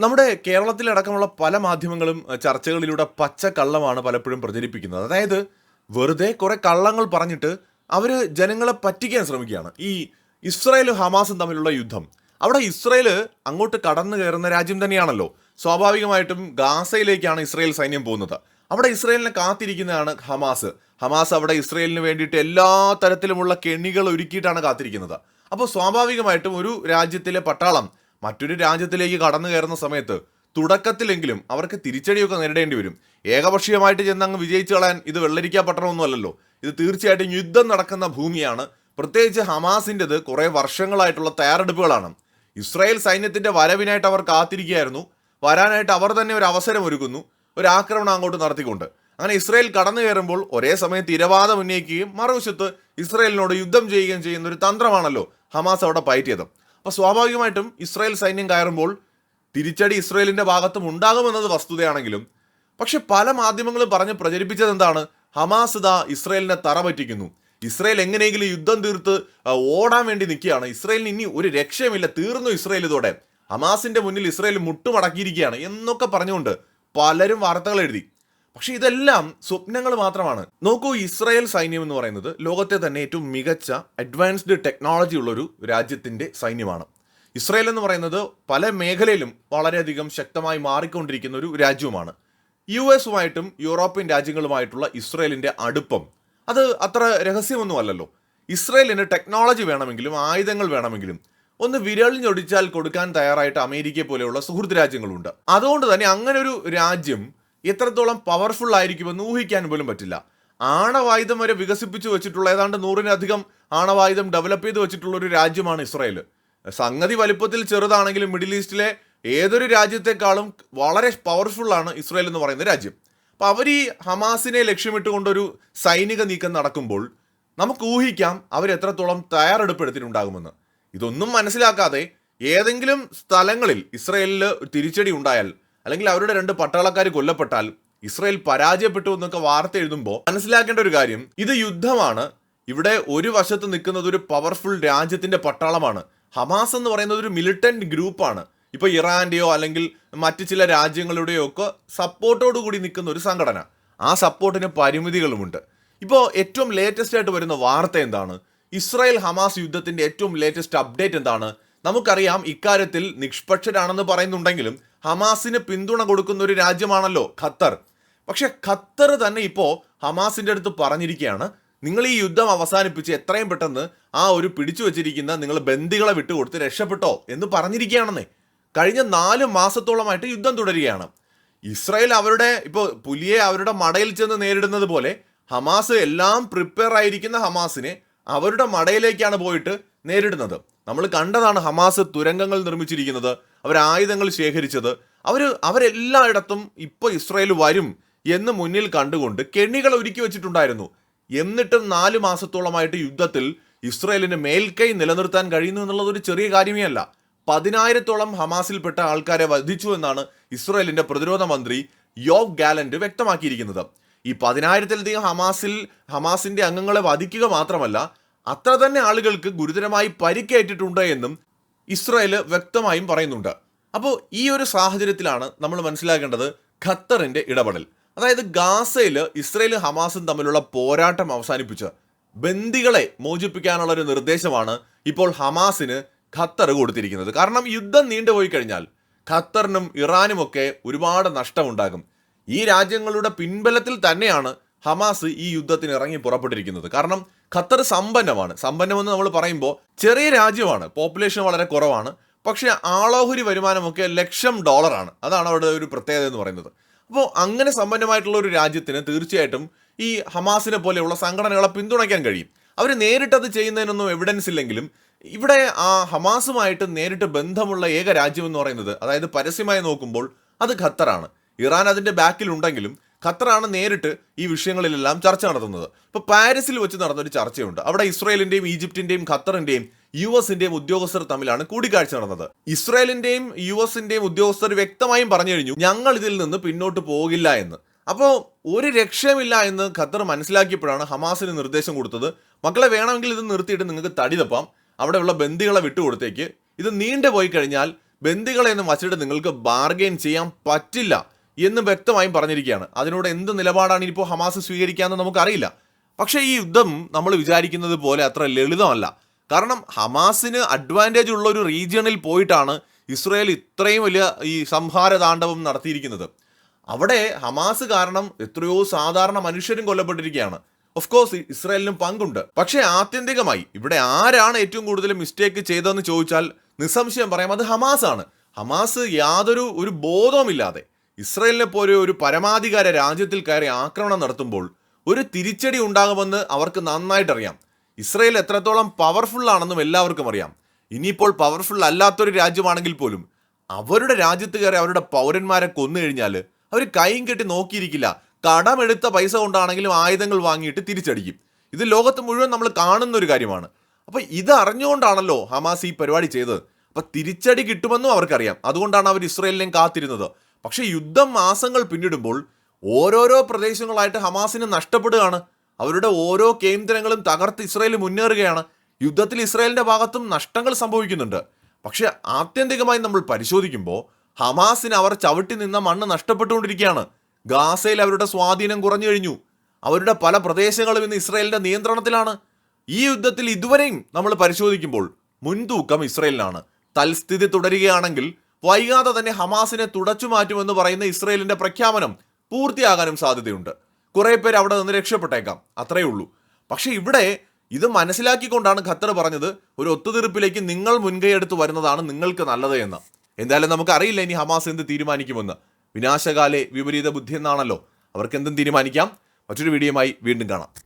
നമ്മുടെ കേരളത്തിലടക്കമുള്ള പല മാധ്യമങ്ങളും ചർച്ചകളിലൂടെ പച്ച കള്ളമാണ് പലപ്പോഴും പ്രചരിപ്പിക്കുന്നത്. അതായത് വെറുതെ കുറെ കള്ളങ്ങൾ പറഞ്ഞിട്ട് അവർ ജനങ്ങളെ പറ്റിക്കാൻ ശ്രമിക്കുകയാണ്. ഈ ഇസ്രായേൽ ഹമാസും തമ്മിലുള്ള യുദ്ധം. അവിടെ ഇസ്രായേൽ അങ്ങോട്ട് കടന്നു കയറുന്ന രാജ്യം തന്നെയാണല്ലോ. സ്വാഭാവികമായിട്ടും ഗാസയിലേക്കാണ് ഇസ്രായേൽ സൈന്യം പോകുന്നത്. അവിടെ ഇസ്രായേലിനെ കാത്തിരിക്കുന്നതാണ് ഹമാസ്. ഹമാസ് അവിടെ ഇസ്രായേലിന് വേണ്ടിയിട്ട് എല്ലാ തരത്തിലുമുള്ള കെണികൾ ഒരുക്കിയിട്ടാണ് കാത്തിരിക്കുന്നത്. അപ്പോൾ സ്വാഭാവികമായിട്ടും ഒരു രാജ്യത്തിലെ പട്ടാളം മറ്റൊരു രാജ്യത്തിലേക്ക് കടന്നു കയറുന്ന സമയത്ത് തുടക്കത്തിലെങ്കിലും അവർക്ക് തിരിച്ചടിയൊക്കെ നേരിടേണ്ടി വരും. ഏകപക്ഷീയമായിട്ട് ചെന്ന് അങ്ങ് വിജയിച്ചു കളയാൻ ഇത് വെള്ളരിക്കാ പട്ടണമൊന്നുമല്ലല്ലോ. ഇത് തീർച്ചയായിട്ടും യുദ്ധം നടക്കുന്ന ഭൂമിയാണ്. പ്രത്യേകിച്ച് ഹമാസിന്റെത് കുറേ വർഷങ്ങളായിട്ടുള്ള തയ്യാറെടുപ്പുകളാണ്. ഇസ്രായേൽ സൈന്യത്തിന്റെ വരവിനായിട്ട് അവർ കാത്തിരിക്കുകയായിരുന്നു. വരാനായിട്ട് അവർ തന്നെ ഒരു അവസരം ഒരുക്കുന്നു. ഒരു ആക്രമണം അങ്ങോട്ട് നടത്തിക്കൊണ്ട്. അങ്ങനെ ഇസ്രായേൽ കടന്നു കയറുമ്പോൾ ഒരേ സമയത്ത് ഇരവാദം ഉന്നയിക്കുകയും മറുവശത്ത് ഇസ്രായേലിനോട് യുദ്ധം ചെയ്യുകയും ചെയ്യുന്ന ഒരു തന്ത്രമാണല്ലോ ഹമാസ് അവിടെ പയറ്റിയത്. അപ്പോൾ സ്വാഭാവികമായിട്ടും ഇസ്രായേൽ സൈന്യം കയറുമ്പോൾ തിരിച്ചടി ഇസ്രായേലിന്റെ ഭാഗത്തും ഉണ്ടാകുമെന്നത് വസ്തുതയാണെങ്കിലും പക്ഷെ പല മാധ്യമങ്ങളും പറഞ്ഞ് പ്രചരിപ്പിച്ചത് എന്താണ്? ഹമാസ് ദാ ഇസ്രായേലിനെ തറ പറ്റിക്കുന്നു ഇസ്രായേൽ എങ്ങനെയെങ്കിലും യുദ്ധം തീർത്ത് ഓടാൻ വേണ്ടി നിൽക്കുകയാണ്. ഇസ്രായേലിന് ഇനി ഒരു രക്ഷയുമില്ല. തീർന്നു ഇസ്രായേൽ ഇതോടെ. ഹമാസിന്റെ മുന്നിൽ ഇസ്രായേൽ മുട്ടുമടക്കിയിരിക്കുകയാണ് എന്നൊക്കെ പറഞ്ഞുകൊണ്ട് പലരും വാർത്തകൾ എഴുതി. പക്ഷെ ഇതെല്ലാം സ്വപ്നങ്ങൾ മാത്രമാണ്. നോക്കൂ ഇസ്രായേൽ സൈന്യം എന്ന് പറയുന്നത് ലോകത്തെ തന്നെ ഏറ്റവും മികച്ച അഡ്വാൻസ്ഡ് ടെക്നോളജി ഉള്ളൊരു രാജ്യത്തിന്റെ സൈന്യമാണ്. ഇസ്രായേൽ എന്ന് പറയുന്നത് പല മേഖലയിലും വളരെയധികം ശക്തമായി മാറിക്കൊണ്ടിരിക്കുന്ന ഒരു രാജ്യവുമാണ്. യു എസുമായിട്ടും യൂറോപ്യൻ രാജ്യങ്ങളുമായിട്ടുള്ള ഇസ്രായേലിന്റെ അടുപ്പം. അത് അത്ര രഹസ്യമൊന്നുമല്ലല്ലോ. ഇസ്രായേലിന് ടെക്നോളജി വേണമെങ്കിലും ആയുധങ്ങൾ വേണമെങ്കിലും ഒന്ന് വിരളിഞ്ഞൊടിച്ചാൽ കൊടുക്കാൻ തയ്യാറായിട്ട് അമേരിക്കയെ പോലെയുള്ള സുഹൃത്ത് രാജ്യങ്ങളുണ്ട്. അതുകൊണ്ട് തന്നെ അങ്ങനെ ഒരു രാജ്യം എത്രത്തോളം പവർഫുൾ ആയിരിക്കുമെന്ന് ഊഹിക്കാൻ പോലും പറ്റില്ല. ആണവായുധം വരെ വികസിപ്പിച്ചു വെച്ചിട്ടുള്ള ഏതാണ്ട് നൂറിനധികം ആണവായുധം ഡെവലപ്പ് ചെയ്ത് വെച്ചിട്ടുള്ള ഒരു രാജ്യമാണ് ഇസ്രായേൽ. സംഗതി വലിപ്പത്തിൽ ചെറുതാണെങ്കിലും മിഡിൽ ഈസ്റ്റിലെ ഏതൊരു രാജ്യത്തെക്കാളും വളരെ പവർഫുള്ളാണ് ഇസ്രായേൽ എന്ന് പറയുന്ന രാജ്യം. അപ്പോൾ അവർ ഈ ഹമാസിനെ ലക്ഷ്യമിട്ടുകൊണ്ടൊരു സൈനിക നീക്കം നടക്കുമ്പോൾ നമുക്ക് ഊഹിക്കാം അവർ എത്രത്തോളം തയ്യാറെടുപ്പ് ഇതൊന്നും മനസ്സിലാക്കാതെ ഏതെങ്കിലും സ്ഥലങ്ങളിൽ ഇസ്രായേലിൽ തിരിച്ചടി ഉണ്ടായാൽ അല്ലെങ്കിൽ അവരുടെ രണ്ട് പട്ടാളക്കാർ കൊല്ലപ്പെട്ടാൽ ഇസ്രായേൽ പരാജയപ്പെട്ടു എന്നൊക്കെ വാർത്ത എഴുതുമ്പോൾ മനസ്സിലാക്കേണ്ട ഒരു കാര്യം ഇത് യുദ്ധമാണ്. ഇവിടെ ഒരു വശത്ത് നിൽക്കുന്നത് ഒരു പവർഫുൾ രാജ്യത്തിന്റെ പട്ടാളമാണ്. ഹമാസ് എന്ന് പറയുന്നത് ഒരു മിലിറ്റന്റ് ഗ്രൂപ്പാണ് ഇപ്പോൾ ഇറാന്റെയോ അല്ലെങ്കിൽ മറ്റു ചില രാജ്യങ്ങളുടെയോ ഒക്കെ സപ്പോർട്ടോടു കൂടി നിൽക്കുന്ന ഒരു സംഘടന. ആ സപ്പോർട്ടിന് പരിമിതികളുമുണ്ട്. ഇപ്പോൾ ഏറ്റവും ലേറ്റസ്റ്റ് ആയിട്ട് വരുന്ന വാർത്ത എന്താണ്? ഇസ്രായേൽ ഹമാസ് യുദ്ധത്തിന്റെ ഏറ്റവും ലേറ്റസ്റ്റ് അപ്ഡേറ്റ് എന്താണ്? നമുക്കറിയാം ഇക്കാര്യത്തിൽ നിഷ്പക്ഷരാണെന്ന് പറയുന്നുണ്ടെങ്കിലും ഹമാസിന് പിന്തുണ കൊടുക്കുന്ന ഒരു രാജ്യമാണല്ലോ ഖത്തർ. പക്ഷെ ഖത്തർ തന്നെ ഇപ്പോൾ ഹമാസിന്റെ അടുത്ത് പറഞ്ഞിരിക്കുകയാണ് നിങ്ങൾ ഈ യുദ്ധം അവസാനിപ്പിച്ച് എത്രയും പെട്ടെന്ന് ആ ഒരു പിടിച്ചു വച്ചിരിക്കുന്ന നിങ്ങൾ ബന്ദികളെ വിട്ടുകൊടുത്ത് രക്ഷപ്പെട്ടോ? എന്ന് പറഞ്ഞിരിക്കുകയാണെന്നേ. കഴിഞ്ഞ നാല് മാസത്തോളമായിട്ട് യുദ്ധം തുടരുകയാണ്. ഇസ്രായേൽ അവരുടെ ഇപ്പോൾ പുലിയെ അവരുടെ മടയിൽ ചെന്ന് നേരിടുന്നത് പോലെ ഹമാസ് എല്ലാം പ്രിപ്പയർ ആയിരിക്കുന്ന ഹമാസിനെ അവരുടെ മടയിലേക്കാണ് പോയിട്ട് നേരിടുന്നത്. നമ്മൾ കണ്ടതാണ് ഹമാസ് തുരങ്കങ്ങൾ നിർമ്മിച്ചിരിക്കുന്നത് അവർ ആയുധങ്ങൾ ശേഖരിച്ചത്. അവർ അവരെല്ലായിടത്തും ഇപ്പോൾ ഇസ്രായേൽ വരും എന്ന് മുന്നിൽ കണ്ടുകൊണ്ട് കെണികൾ ഒരുക്കി വെച്ചിട്ടുണ്ടായിരുന്നു. എന്നിട്ടും നാല് മാസത്തോളമായിട്ട് യുദ്ധത്തിൽ ഇസ്രയേലിന് മേൽക്കൈ നിലനിർത്താൻ കഴിയുന്നു എന്നുള്ളത് ഒരു ചെറിയ കാര്യമേ അല്ല പതിനായിരത്തോളം ഹമാസിൽപ്പെട്ട ആൾക്കാരെ വധിച്ചു എന്നാണ് ഇസ്രയേലിന്റെ പ്രതിരോധ മന്ത്രി യോവ് ഗാലന്റ് വ്യക്തമാക്കിയിരിക്കുന്നത്. ഈ പതിനായിരത്തിലധികം ഹമാസിൽ ഹമാസിന്റെ അംഗങ്ങളെ വധിക്കുക മാത്രമല്ല അത്ര തന്നെ ആളുകൾക്ക് ഗുരുതരമായി പരിക്കേറ്റിട്ടുണ്ട് എന്നും ഇസ്രായേൽ വ്യക്തമായും പറയുന്നുണ്ട്. അപ്പോൾ ഈ ഒരു സാഹചര്യത്തിലാണ് നമ്മൾ മനസ്സിലാക്കേണ്ടത് ഖത്തറിന്റെ ഇടപെടൽ. അതായത് ഗാസയിൽ ഇസ്രയേൽ ഹമാസും തമ്മിലുള്ള പോരാട്ടം അവസാനിപ്പിച്ച് ബന്ദികളെ മോചിപ്പിക്കാനുള്ള ഒരു നിർദ്ദേശമാണ് ഇപ്പോൾ ഹമാസിന് ഖത്തർ കൊടുത്തിരിക്കുന്നത്. കാരണം യുദ്ധം നീണ്ടുപോയി കഴിഞ്ഞാൽ ഖത്തറിനും ഇറാനും ഒക്കെ ഒരുപാട് നഷ്ടമുണ്ടാകും. ഈ രാജ്യങ്ങളുടെ പിൻബലത്തിൽ തന്നെയാണ് ഹമാസ് ഈ യുദ്ധത്തിന് ഇറങ്ങി പുറപ്പെട്ടിരിക്കുന്നത്. കാരണം ഖത്തർ സമ്പന്നമാണ്. സമ്പന്നമെന്ന് നമ്മൾ പറയുമ്പോൾ ചെറിയ രാജ്യമാണ്. പോപ്പുലേഷൻ വളരെ കുറവാണ്. പക്ഷേ ആളോഹരി വരുമാനമൊക്കെ ലക്ഷം ഡോളറാണ്. അതാണ് അവിടെ ഒരു പ്രത്യേകത എന്ന് പറയുന്നത്. അപ്പോൾ അങ്ങനെ സമ്പന്നമായിട്ടുള്ള ഒരു രാജ്യത്തിന് തീർച്ചയായിട്ടും ഈ ഹമാസിനെ പോലെയുള്ള സംഘടനകളെ പിന്തുണയ്ക്കാൻ കഴിയും. അവർ നേരിട്ടത് ചെയ്യുന്നതിനൊന്നും എവിഡൻസ് ഇല്ലെങ്കിലും ഇവിടെ ആ ഹമാസുമായിട്ട് നേരിട്ട് ബന്ധമുള്ള ഏക രാജ്യം എന്ന് പറയുന്നത് അതായത് പരസ്യമായി നോക്കുമ്പോൾ അത് ഖത്തറാണ്. ഇറാൻ അതിന്റെ ബാക്കിൽ ഉണ്ടെങ്കിലും ഖത്തറാണ് നേരിട്ട് ഈ വിഷയങ്ങളിലെല്ലാം ചർച്ച നടത്തുന്നത്. ഇപ്പൊ പാരീസിൽ വെച്ച് നടന്നൊരു ചർച്ചയുണ്ട്. അവിടെ ഇസ്രയേലിന്റെയും ഈജിപ്തിന്റെയും ഖത്തറിന്റെയും യു എസിന്റെയും ഉദ്യോഗസ്ഥർ തമ്മിലാണ് കൂടിക്കാഴ്ച നടന്നത്. ഇസ്രയേലിന്റെയും യു എസിന്റെയും ഉദ്യോഗസ്ഥർ വ്യക്തമായും പറഞ്ഞു കഴിഞ്ഞു ഞങ്ങൾ ഇതിൽ നിന്ന് പിന്നോട്ട് പോകില്ല എന്ന്. അപ്പോൾ ഒരു രക്ഷയുമില്ല എന്ന് ഖത്തർ മനസ്സിലാക്കിയപ്പോഴാണ് ഹമാസിന് നിർദ്ദേശം കൊടുത്തത്. മക്കളെ വേണമെങ്കിൽ ഇത് നിർത്തിയിട്ട് നിങ്ങൾക്ക് തടി തപ്പാം. അവിടെയുള്ള ബന്ദികളെ വിട്ടുകൊടുത്തേക്ക്. ഇത് നീണ്ടുപോയി കഴിഞ്ഞാൽ ബന്ദികളെ എന്ന് വച്ചിട്ട് നിങ്ങൾക്ക് ബാർഗെയിൻ ചെയ്യാൻ പറ്റില്ല. എന്ന് വ്യക്തമായും പറഞ്ഞിരിക്കുകയാണ്. അതിനോട് എന്ത് നിലപാടാണ് ഇനിയിപ്പോൾ ഹമാസ് സ്വീകരിക്കാമെന്ന് നമുക്കറിയില്ല. പക്ഷേ ഈ യുദ്ധം നമ്മൾ വിചാരിക്കുന്നത് പോലെ അത്ര ലളിതമല്ല. കാരണം ഹമാസിന് അഡ്വാന്റേജ് ഉള്ള ഒരു റീജിയണിൽ പോയിട്ടാണ് ഇസ്രയേൽ ഇത്രയും വലിയ ഈ സംഹാര താണ്ഡവം നടത്തിയിരിക്കുന്നത്. അവിടെ ഹമാസ് കാരണം എത്രയോ സാധാരണ മനുഷ്യരും കൊല്ലപ്പെട്ടിരിക്കുകയാണ്. ഓഫ് കോഴ്സ് ഇസ്രായേലിനും പങ്കുണ്ട്. പക്ഷേ ആത്യന്തികമായി ഇവിടെ ആരാണ് ഏറ്റവും കൂടുതൽ മിസ്റ്റേക്ക് ചെയ്തതെന്ന് ചോദിച്ചാൽ നിസ്സംശയം പറയാം അത് ഹമാസ് ആണ് ഹമാസ് യാതൊരു ഒരു ബോധവുമില്ലാതെ ഇസ്രായേലിനെ പോലെ ഒരു പരമാധികാര രാജ്യത്തിൽ കയറി ആക്രമണം നടത്തുമ്പോൾ ഒരു തിരിച്ചടി ഉണ്ടാകുമെന്ന് അവർക്ക് നന്നായിട്ടറിയാം. ഇസ്രയേൽ എത്രത്തോളം പവർഫുൾ ആണെന്നും എല്ലാവർക്കും അറിയാം. ഇനിയിപ്പോൾ പവർഫുൾ അല്ലാത്തൊരു രാജ്യമാണെങ്കിൽ പോലും അവരുടെ രാജ്യത്ത് കയറി അവരുടെ പൗരന്മാരെ കൊന്നു കഴിഞ്ഞാൽ അവർ കൈയും കെട്ടി നോക്കിയിരിക്കില്ല. കടമെടുത്ത പൈസ കൊണ്ടാണെങ്കിലും ആയുധങ്ങൾ വാങ്ങിയിട്ട് തിരിച്ചടിക്കും. ഇത് ലോകത്ത് മുഴുവൻ നമ്മൾ കാണുന്ന ഒരു കാര്യമാണ്. അപ്പോൾ ഇത് അറിഞ്ഞുകൊണ്ടാണല്ലോ ഹമാസ് ഈ പരിപാടി ചെയ്തത്. അപ്പോൾ തിരിച്ചടി കിട്ടുമെന്നും അവർക്കറിയാം. അതുകൊണ്ടാണ് അവർ ഇസ്രയേലിനെയും കാത്തിരുന്നത്. പക്ഷേ യുദ്ധം മാസങ്ങൾ പിന്നിടുമ്പോൾ ഓരോരോ പ്രദേശങ്ങളായിട്ട് ഹമാസിന് നഷ്ടപ്പെടുകയാണ്. അവരുടെ ഓരോ കേന്ദ്രങ്ങളും തകർത്ത് ഇസ്രായേൽ മുന്നേറുകയാണ്. യുദ്ധത്തിൽ ഇസ്രായേലിന്റെ ഭാഗത്തും നഷ്ടങ്ങൾ സംഭവിക്കുന്നുണ്ട്. പക്ഷേ ആത്യന്തികമായി നമ്മൾ പരിശോധിക്കുമ്പോൾ ഹമാസിന് അവർ ചവിട്ടി നിന്ന മണ്ണ് നഷ്ടപ്പെട്ടുകൊണ്ടിരിക്കുകയാണ്. ഗാസയിൽ അവരുടെ സ്വാധീനം കുറഞ്ഞു കഴിഞ്ഞു. അവരുടെ പല പ്രദേശങ്ങളും ഇന്ന് ഇസ്രയേലിന്റെ നിയന്ത്രണത്തിലാണ്. ഈ യുദ്ധത്തിൽ ഇതുവരെയും നമ്മൾ പരിശോധിക്കുമ്പോൾ മുൻതൂക്കം ഇസ്രയേലിനാണ്. തൽസ്ഥിതി തുടരുകയാണെങ്കിൽ വൈകാതെ തന്നെ ഹമാസിനെ തുടച്ചു മാറ്റുമെന്ന് പറയുന്ന ഇസ്രയേലിന്റെ പ്രഖ്യാപനം പൂർത്തിയാകാനും സാധ്യതയുണ്ട്. കുറെ പേര് അവിടെ നിന്ന് രക്ഷപ്പെട്ടേക്കാം അത്രയേ ഉള്ളൂ. പക്ഷെ ഇവിടെ ഇത് മനസ്സിലാക്കിക്കൊണ്ടാണ് ഖത്തർ പറഞ്ഞത് ഒരു ഒത്തുതീർപ്പിലേക്ക് നിങ്ങൾ മുൻകൈയെടുത്ത് വരുന്നതാണ് നിങ്ങൾക്ക് നല്ലത് എന്ന്. എന്തായാലും നമുക്ക് അറിയില്ല ഇനി ഹമാസ് എന്ത് തീരുമാനിക്കുമെന്ന്. വിനാശകാലെ വിപരീത ബുദ്ധി എന്നാണല്ലോ. അവർക്ക് എന്തും തീരുമാനിക്കാം. മറ്റൊരു വീഡിയോയുമായി വീണ്ടും കാണാം.